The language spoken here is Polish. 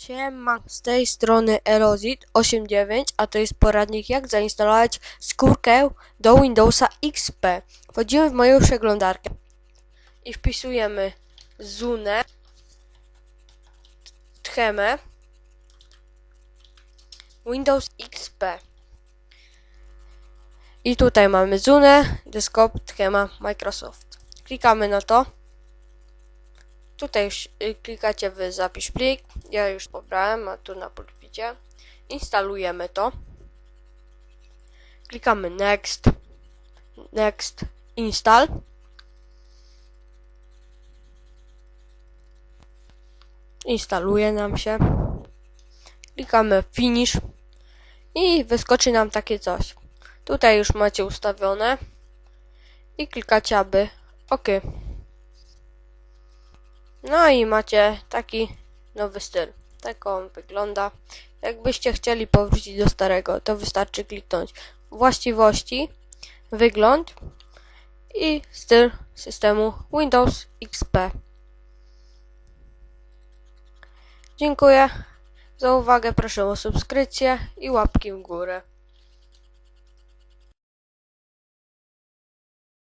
Siema, z tej strony Erozit89, a to jest poradnik jak zainstalować skórkę do Windowsa XP. Wchodzimy w moją przeglądarkę i wpisujemy Zune, Tchemę, Windows XP. I tutaj mamy Zune, Desktop, Tchema, Microsoft. Klikamy na to. Tutaj y, klikacie w zapisz plik. Ja już pobrałem, a tu na pulpicie. Instalujemy to. Klikamy next. Next. Install. Instaluje nam się. Klikamy finish. I wyskoczy nam takie coś. Tutaj już macie ustawione. I klikacie aby OK. No i macie taki nowy styl. Tak on wygląda. Jakbyście chcieli powrócić do starego, to wystarczy kliknąć właściwości, wygląd i styl systemu Windows XP. Dziękuję za uwagę, proszę o subskrypcję i łapki w górę.